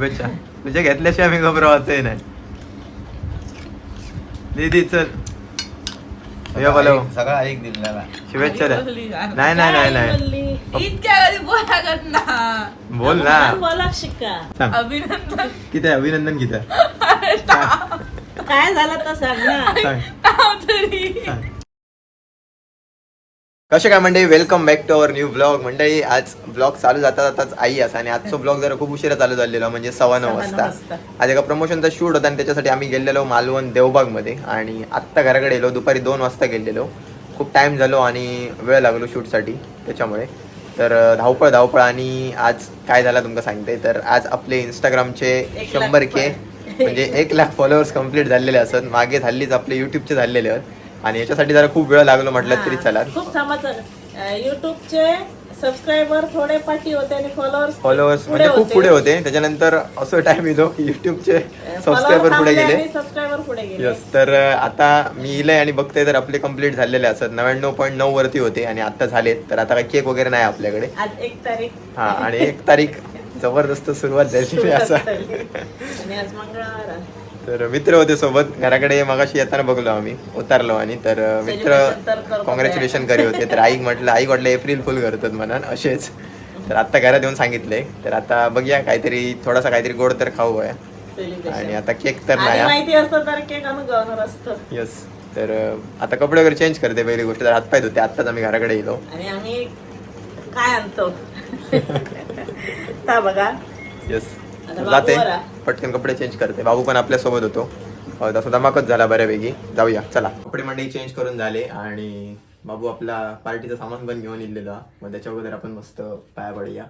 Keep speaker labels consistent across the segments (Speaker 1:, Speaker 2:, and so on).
Speaker 1: शुभेच्छा. तुझ्या घेतल्याशिवाय मी घबरावतही नाही. दीदी चल. या बोला
Speaker 2: सगळा ऐक दिलेला
Speaker 1: शुभेच्छा द्या? नाही नाही नाही नाही.
Speaker 3: इतक्या कधी बोला कर ना.
Speaker 1: बोल ना.
Speaker 4: लहान बोला शिका
Speaker 1: सांग.
Speaker 3: अभिनंदन.
Speaker 1: किती आहे? अभिनंदन किती आहे?
Speaker 4: काय? झालं तर सांग. ना
Speaker 1: सांग सांग. कसे काय मंडळी? Welcome back to our new blog मंडळी आज ब्लॉग चालू जाता जाताच आई असा आणि आजचा ब्लॉग जरा खूप उशिरा चालू झालेला म्हणजे सव्वा नऊ वाजता. आज एका प्रमोशनचा शूट होता आणि त्याच्यासाठी आम्ही गेलेलो मालवण देवबागमध्ये आणि आत्ता घराकडे गेलो दुपारी दोन वाजता गेलेलो. खूप टाइम झालो आणि वेळ लागलो शूटसाठी त्याच्यामुळे. तर धावपळ धावपळ आणि आज काय झालं तुमका सांगते. तर आज आपले इंस्टाग्रामचे शंभर के म्हणजे एक लाख फॉलोअर्स कंप्लीट झालेले असत. मागे झालीच आपले युट्यूबचे झालेले आहेत. आणि याच्यासाठी जरा खूप वेळ लागलो म्हटलं तरी चला.
Speaker 4: खूप युट्यूबचे सबस्क्रायबर थोडे पाठी होते आणि फॉलोअर्स
Speaker 1: फॉलोअर्स म्हणजे खूप पुढे होते. त्याच्यानंतर असं टाइम येतो की युट्यूबचे सबस्क्रायबर पुढे गेले.
Speaker 4: सबस्क्रायबर पुढे गेले.
Speaker 1: यस तर आता मी इलय आणि बघते तर आपले कंप्लीट झालेले असत. नव्याण्णव पॉईंट नऊ वरती होते आणि आता झालेत. तर आता काही केक वगैरे नाही आपल्याकडे.
Speaker 4: एक तारीख.
Speaker 1: हा आणि एक तारीख जबरदस्त सुरुवात झालेली आहे असं. तर मित्र होते सोबत. घराकडे मगाशी येताना बघलो आम्ही. उतरलो आणि तर मित्र कॉंग्रॅच्युलेशन करी होते. तर आई म्हटलं आई म्हटलं एप्रिल फुल करतात म्हणून. असेच. तर आता घरात येऊन सांगितलंय तर आता बघूया काहीतरी थोडासा काहीतरी गोड तर खाऊ. आणि आता केक तर नाही येस तर आता कपडे वगैरे चेंज करते पहिली गोष्ट. तर हातपाय धुते आत्ताच आम्ही घराकडे येलो
Speaker 4: आणि आम्ही काय आणतो? बघा.
Speaker 1: येस
Speaker 4: आता
Speaker 1: जाते. पटकन कपडे चेंज करते. बाबू पण आपल्यासोबत होतो. तसा धमाकच झाला बऱ्यापैकी. जाऊया चला. कपडे मंडळी चेंज करून झाले आणि बाबू आपला पार्टीचं सामान पण घेऊन इलेला मग त्याच्या अगोदर आपण मस्त पाया पडूया.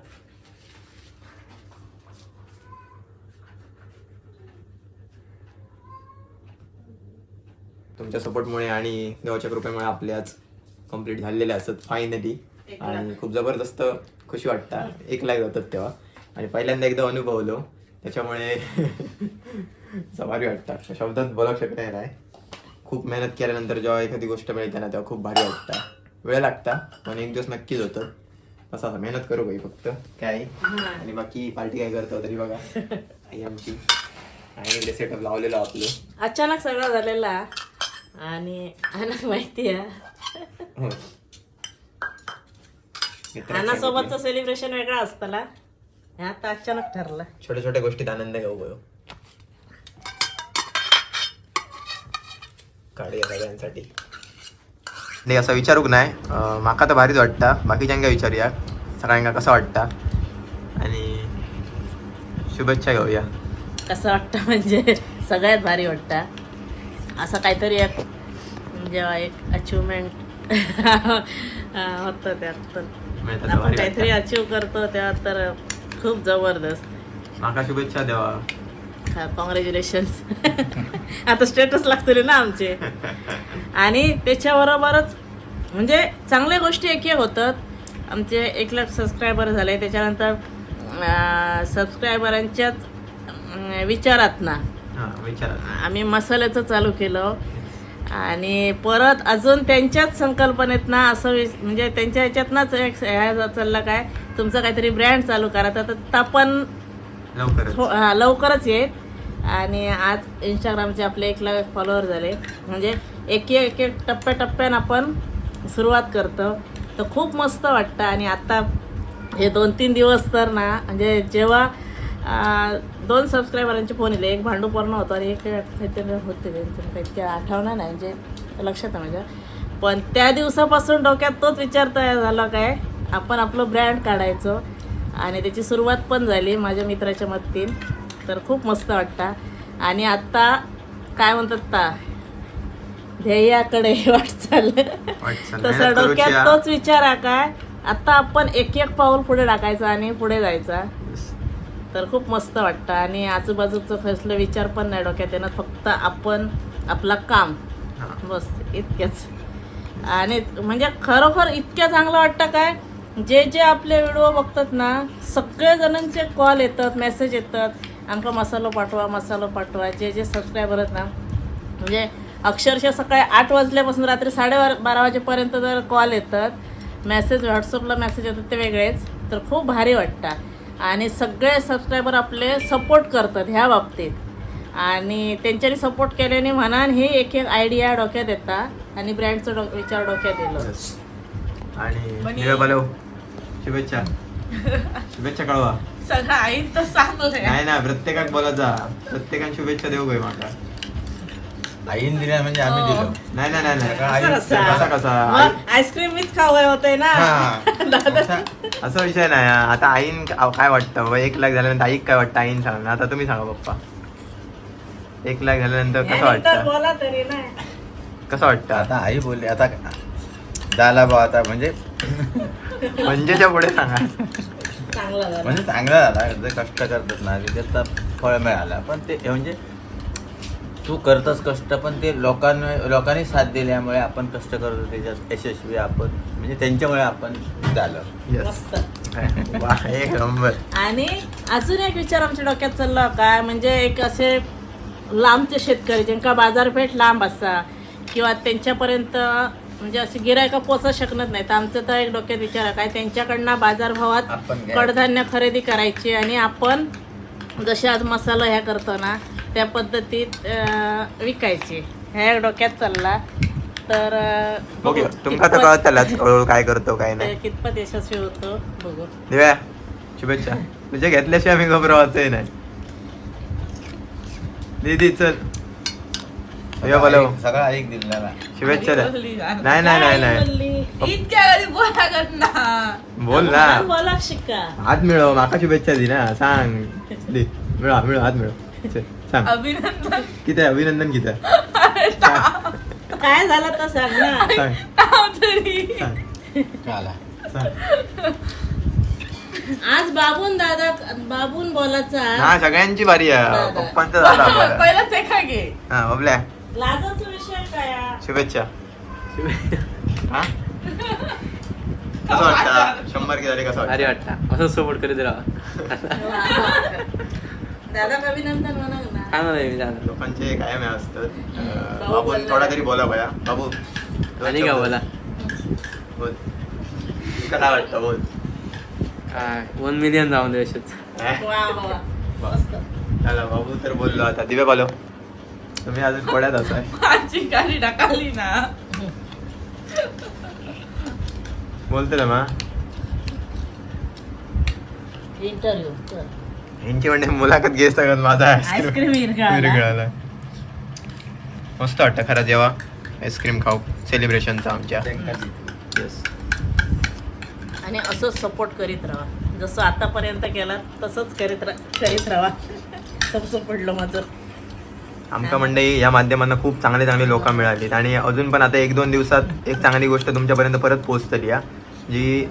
Speaker 1: तुमच्या सपोर्टमुळे आणि देवाच्या कृपेमुळे आपले आज कंप्लीट झालेले असत फायनली आणि खूप जबरदस्त खुशी वाटतं एक लाईक होतात तेव्हा. आणि पहिल्यांदा एकदा अनुभवलो. त्याच्यामुळे भारी वाटतं शब्दात बोलू शकता नाही खूप मेहनत केल्यानंतर जेव्हा एखादी गोष्ट मिळते ना तेव्हा खूप भारी वाटतं. वेळ लागता पण एक दिवस नक्कीच होतं. असं असं मेहनत करू बाई फक्त. काय? आणि बाकी पार्टी काय करतो तरी बघा. आई आमची. आणि सेटअप लावलेलं आपलं.
Speaker 4: अचानक सगळं झालेला आणि अनाक माहिती आहे. अनासोबतचं सेलिब्रेशन वेगळा असताना हे आता अचानक ठरलं.
Speaker 1: छोट्या छोट्या गोष्टीत आनंद घेऊ गयो. काढूया सगळ्यांसाठी. नाही असं विचारूक नाही. माका तर भारीच वाटता. बाकीच्यांका विचारूया? सगळ्यांका कसं वाटता? आणि शुभेच्छा घेऊया.
Speaker 4: कसं वाटतं म्हणजे सगळ्यात भारी वाटतं. असं काहीतरी एक जेव्हा एक अचिव्हमेंट होतं त्यात. तर आपण काहीतरी. अचीव करतो तेव्हा तर खूप जबरदस्त.
Speaker 1: माका शुभेच्छा द्यावा
Speaker 4: कॉंग्रॅच्युलेशन आता स्टेटस लागतले ना आमचे. आणि त्याच्याबरोबरच म्हणजे चांगल्या गोष्टी एक एक होतात. आमचे एक लाख सबस्क्रायबर झाले त्याच्यानंतर सबस्क्रायबरांच्याच विचारात ना.
Speaker 1: हा
Speaker 4: आम्ही मसाल्याचं चालू केलं. आणि परत अजून त्यांच्याच संकल्पनेत ना असं म्हणजे त्यांच्या ह्याच्यातनंच एक ह्या चाललं काय? तुमचं काहीतरी ब्रँड चालू करायचा तर थो- हा, लवकरच येईल आणि आज इंस्टाग्रामचे आपले एक लाख फॉलोअर झाले. म्हणजे एक एक एक टप्प्याटप्प्यानं आपण सुरुवात करतो. तर खूप मस्त वाटतं. आणि आता हे दोन तीन दिवस तर ना म्हणजे जेव्हा दोन सबस्क्रायबरांचे फोन येले एक भांडू पूर्ण होतं आणि एक काहीतरी होते. त्यांचं काही आठवणार नाही. म्हणजे लक्षात आहे माझ्या. पण त्या दिवसापासून डोक्यात तोच विचार तयार झाला काय? आपण आपलं ब्रँड काढायचं. आणि त्याची सुरुवात पण झाली माझ्या मित्राच्या मदतीन. तर खूप मस्त वाटतं. आणि आत्ता काय म्हणतात ता? ध्येयाकडे वाटचाल. तसं डोक्यात
Speaker 1: हा.
Speaker 4: तोच विचार आहे काय? आता आपण एक एक पाऊल पुढे टाकायचं आणि पुढे जायचा. तर खूप मस्त वाटतं. आणि आजूबाजूचं फसलं विचार पण नाही डोक्यात येणार. फक्त आपण आपलं काम.
Speaker 1: हा.
Speaker 4: बस इतकेच. आणि म्हणजे खरोखर इतक्या चांगलं वाटतं काय? जे जे आपले व्हिडिओ बघतात ना सगळे जणांचे कॉल येतात मेसेज येतात. आमका मसाला पाठवा मसाला पाठवा. जे जे सबस्क्रायबर आहेत ना म्हणजे अक्षरशः सकाळी आठ वाजल्यापासून रात्री साडेबारा बारा वाजेपर्यंत जर कॉल येतात मेसेज व्हॉट्सअपला मेसेज येतात ते वेगळेच तर खूप भारी वाटतं आणि सगळे सबस्क्रायबर आपले सपोर्ट करतात ह्या बाबतीत. आणि त्यांच्यानी सपोर्ट केल्याने म्हणान हे एक एक आयडिया डोक्यात येतात आणि ब्रँडचं डो विचार डोक्यात येलो
Speaker 1: Yes. आणि शुभेच्छा. शुभेच्छा कळवा.
Speaker 3: सगळं आई तर
Speaker 1: नाही ना प्रत्येकाक बोलत जा. प्रत्येकान शुभेच्छा देऊ गय माका.
Speaker 2: आईन दिल्या म्हणजे आम्ही
Speaker 3: हो.
Speaker 2: दिलो
Speaker 1: नाही नाही नाही नाही.
Speaker 2: सगळं आई-
Speaker 1: कसा कसा? आई-
Speaker 4: आईस्क्रीम मीच खावं होतंय ना.
Speaker 2: हा.
Speaker 1: असा विषय नाही. हा. आता आईन काय वाटतं? बाबा एक लाख झाल्यानंतर आईक काय वाटतं? आईन सांग ना. आता तुम्ही सांगा पप्पा. एक लाख झाल्यानंतर कसं
Speaker 4: यानंतर
Speaker 1: वाटतं?
Speaker 4: बोला तरी ना.
Speaker 1: कसं वाटतं?
Speaker 2: आता आई बोलली आता झाला बा आता म्हणजे
Speaker 1: म्हणजेच्या पुढे सांगा.
Speaker 4: चांगला झाला.
Speaker 2: म्हणजे चांगला झाला. जे कष्ट करतात ना त्याच्यात फळ मिळालं. पण ते म्हणजे तू करतस कष्ट पण ते लोकांनी लोकांनी साथ दिल्यामुळे आपण कष्ट करतो. त्याच्यात यशस्वी आपण म्हणजे त्यांच्यामुळे आपण झालं.
Speaker 1: Yes.
Speaker 4: मस्त.
Speaker 1: वा एक नंबर.
Speaker 4: आणि अजून एक विचार आमच्या डोक्यात चालला काय म्हणजे एक असे लांबचे शेतकरी ज्यांका बाजारपेठ लांब असा किंवा त्यांच्यापर्यंत म्हणजे असे गिरायका पोचू शकत नाही तर आमचं तर एक डोक्यात विचार काय त्यांच्याकडनं बाजारभावात
Speaker 2: आपण घ्या.
Speaker 4: कडधान्य खरेदी करायची आणि आपण जसे आज मसाला ह्या करतो ना त्या पद्धतीत अं, विकायची. ह्या एक डोक्यात चालला. तर अं,
Speaker 1: ओके
Speaker 4: बघू.
Speaker 1: तुमका तर
Speaker 4: कितपत-
Speaker 1: हळूहळू काय करतो काय नाही.
Speaker 4: कितपत यशस्वी होतो बघू.
Speaker 1: दिव्या शुभेच्छा. तुझे घेतल्याशिवाय मी घबरावतही नाही. दीदी चल. दिव्या बोलव.
Speaker 2: सगळा ऐक दिलेला
Speaker 1: शुभेच्छा द्या. नाही नाही नाही नाही.
Speaker 4: बोलली?
Speaker 3: इतक्या कधी बोला कर ना
Speaker 1: बोल ना.
Speaker 4: बोला शिका.
Speaker 1: हात मिळव माका शुभेच्छा दे ना. सांग. दे. मिळवा मिळव हात मिळव. चल, सांग.
Speaker 3: अभिनंदन.
Speaker 1: किती आहे? अभिनंदन किती आहे?
Speaker 4: काय झालं तर सांग ना.
Speaker 1: सांग.
Speaker 3: नाव तरी.
Speaker 1: सांग.
Speaker 2: आला
Speaker 1: सांग.
Speaker 4: आज बाबून दादा बाबून बोलायचा.
Speaker 1: हा सगळ्यांची बारी आहे.
Speaker 4: दादा.
Speaker 1: पप्पांचं झालं बरं.
Speaker 3: पहिलाच एका घे.
Speaker 1: हा बबल्या.
Speaker 4: लाजाचा विषय काय?
Speaker 1: शुभेच्छा. हा? कसं वाटतं? शंभर की झाले कसं
Speaker 5: भारी
Speaker 1: वाटतं?
Speaker 5: वाटतं. असं सपोर्ट करीत राहा.
Speaker 4: दादा अभिनंदन म्हणा ना.
Speaker 5: काय म्हणा मी जाणार
Speaker 1: लोकांचे कायम हे असतं. अं,
Speaker 4: बाबू.
Speaker 1: थोडा तरी बोला भया. बाबू दोन
Speaker 5: आणि का
Speaker 1: शब्द.
Speaker 5: बोला?
Speaker 1: बोल. काय वाटतं? बोल.
Speaker 5: काय? वन मिलियन जाऊन दे असेच.
Speaker 1: हा?
Speaker 4: वा वा मस्त.
Speaker 1: चला बाबू तर बोललो आता. दिवे बोलो तुम्ही अजून कोड्यात असाय
Speaker 3: माझी गाडी ढकलली ना.
Speaker 1: बोलते ना मा.
Speaker 4: इंटरव्ह्यू
Speaker 1: यांची म्हणजे मुलाखत घे सगळं माझा
Speaker 4: आईस्क्रीम विरघळाला.
Speaker 1: मस्त वाटतं खरं जेव्हा आईस्क्रीम खाऊ. सेलिब्रेशनचा आमच्या. येस
Speaker 4: आणि असंच सपोर्ट करीत राहा. जसं आतापर्यंत केला तसंच करीत रा करीत राहा. सबसं पडलं माझं.
Speaker 1: आमका मंडळी या माध्यमांना खूप चांगले चांगले लोक मिळालीत. आणि अजून पण आता एक दोन दिवसात एक चांगली गोष्ट तुमच्यापर्यंत परत पोहोचतली या जी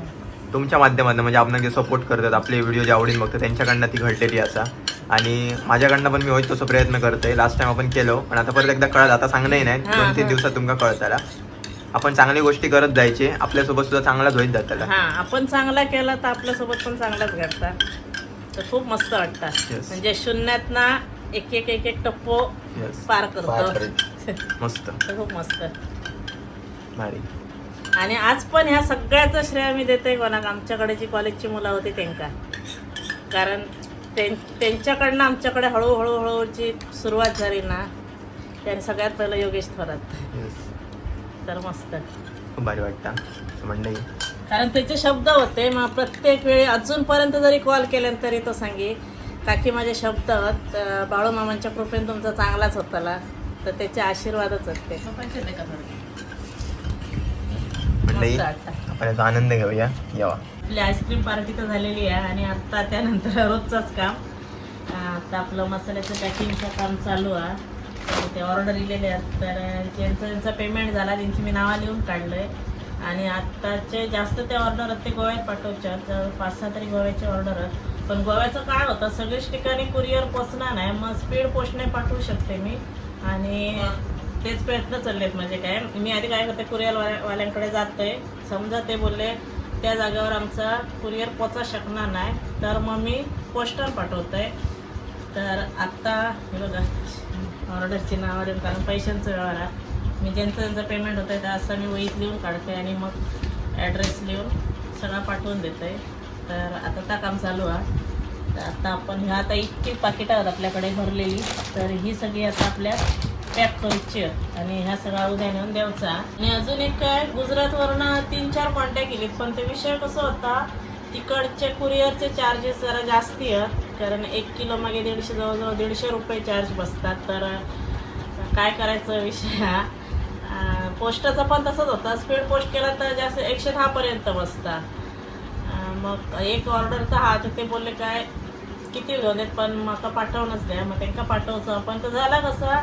Speaker 1: तुमच्या माध्यमातून म्हणजे आपण जे सपोर्ट करतात आपले व्हिडिओ जे आवडीन बघतो त्यांच्याकडनं ती घडलेली असा. आणि माझ्याकडनं पण मी होईल तसं प्रयत्न करतोय. लास्ट टाइम आपण केलो पण आता परत एकदा कळत आता सांगणंही नाही. दोन तीन. दिवसात तुमका कळताला. आपण चांगली गोष्टी करत जायचे आपल्यासोबत सुद्धा चांगलाच होईत जाताला.
Speaker 4: आपण चांगला केला तर आपल्यासोबत पण चांगलाच घडता तर खूप मस्त वाटतं.
Speaker 1: Yes.
Speaker 4: म्हणजे शून्यात ना एक एक एक एक टप्पो पार
Speaker 2: पार
Speaker 4: करतो
Speaker 1: मस्त.
Speaker 4: तर खूप मस्त.
Speaker 1: भारी.
Speaker 4: आणि आज पण ह्या सगळ्याचं श्रेय मी देते कोणाक. आमच्याकडे जी कॉलेजची मुलं होती त्यांका. कारण त्यां त्यांच्याकडनं आमच्याकडे हळूहळू हळूची सुरुवात झाली ना त्याने सगळ्यात पहिलं योगेश थोरात.
Speaker 1: येस
Speaker 4: तर मस्त.
Speaker 1: खूप भारी वाटतं.
Speaker 4: कारण त्याचे शब्द होते मग प्रत्येक वेळी अजूनपर्यंत जरी कॉल केल्यान तरी तो सांगे काकी माझे शब्द आहेत अं, बाळू मामांच्या कृपेने तुमचा चांगलाच होताला तर त्याचे आशीर्वादच आहेत ते
Speaker 3: पैसे दे का थोडे?
Speaker 1: मंडळी
Speaker 4: मस्त वाटतं
Speaker 1: आपण याचा आनंद घेऊया. यावा.
Speaker 4: आपली आईस्क्रीम पार्टी तर झालेली आहे आणि आत्ता त्यानंतर रोजचंच काम. आता आपलं मसाल्याचं पॅकिंगचं काम चालू आहे. ते ऑर्डर दिलेले आहेत. तर ज्यांचं ज्यांचं पेमेंट झाला त्यांची मी नावं लिहून काढलं आहे आणि आत्ताचे जास्त ते ऑर्डर आहेत ते गोव्यात तर पाच सहा तरी गोव्याचे ऑर्डर आहेत. पण गोव्याचं काय होतं सगळेच ठिकाणी कुरिअर पोचणार नाही मग स्पीड पोस्टने पाठवू शकते मी. आणि तेच प्रयत्न चालले आहेत म्हणजे काय. मी आधी काय करते कुरिअर वाल्यांकडे जातोय समजा ते बोलले त्या जागेवर आमचा कुरिअर पोचा शकणार नाही तर मग मी पोस्टर पाठवते. तर आत्ता हे बघा ऑर्डरची नावं देऊन कारण पैशांचं व्यवहार आहे. मी ज्यांचं ज्यांचं पेमेंट होतं आहे त्या असं मी वहीत लिहून काढते आणि मग ॲड्रेस लिहून सगळं पाठवून देते. तर आता त्या काम चालू आहे तर आता आपण ह्या आता इतकी पाकिटं आहेत आपल्याकडे भरलेली. तर ही सगळी आता आपल्या पॅक करायची आहेत. आणि ह्या सगळा उद्या नेऊन द्यायचा. आणि अजून एक काय गुजरातवरनं तीन चार कॉन्टॅक्ट केली पण ते विषय कसा होता तिकडचे कुरिअरचे चार्जेस जरा जास्ती आहेत. कारण एक किलो मागे दीडशे जवळजवळ दीडशे रुपये चार्ज बसतात. तर काय करायचं विषय हा? पोस्टाचा पण तसंच होता. स्पीड पोस्ट केला तर जास्त एकशे दहापर्यंत बसतात. मग एक ऑर्डर तर हा तर ते बोलले काय किती घेऊन पण म्हाका पाठवणच द्या. मग त्यांना पाठवचं पण तर झाला कसा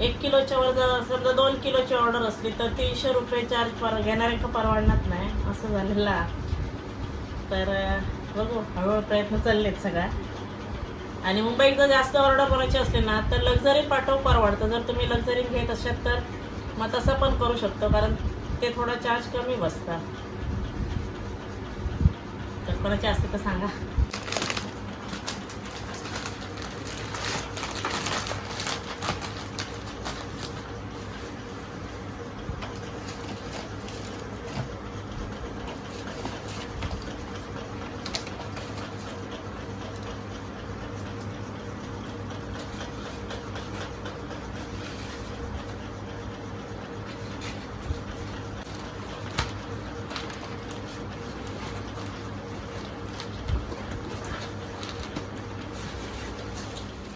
Speaker 4: एक किलोच्या वर जर समजा दोन किलोची ऑर्डर असली तर तीनशे रुपये चार्ज पर घेणाऱ्यांना परवडणार नाही? असं झालेला तर बघू. हळूहळू प्रयत्न चाललेत सगळा. आणि मुंबईत जर जास्त ऑर्डर करायची असली ना तर लक्झरी पाठव परवडतं. जर तुम्ही लक्झरी घेत असाल तर मग तसं पण करू शकतो कारण ते थोडा चार्ज कमी बसतात तर कोणाचे असते तर सांगा.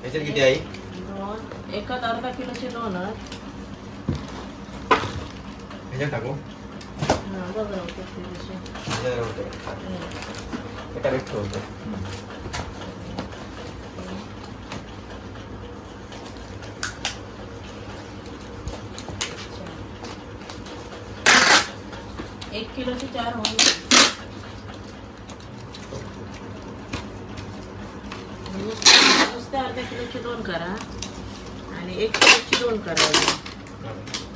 Speaker 1: ह्याच्यात किती आहे
Speaker 4: दोन एकात अर्धा किलोचे दोन आहेत.
Speaker 1: ह्याच्यात टाकू
Speaker 4: हा, बघ राहू दे किलोचे.
Speaker 1: ह्याच्यात होतं.
Speaker 4: हम्म.
Speaker 1: एका वेळेस ठेवतो
Speaker 4: एक किलोचे चार होईल नुसते नुसते किलोची दोन करा आणि एक किलोची दोन करा.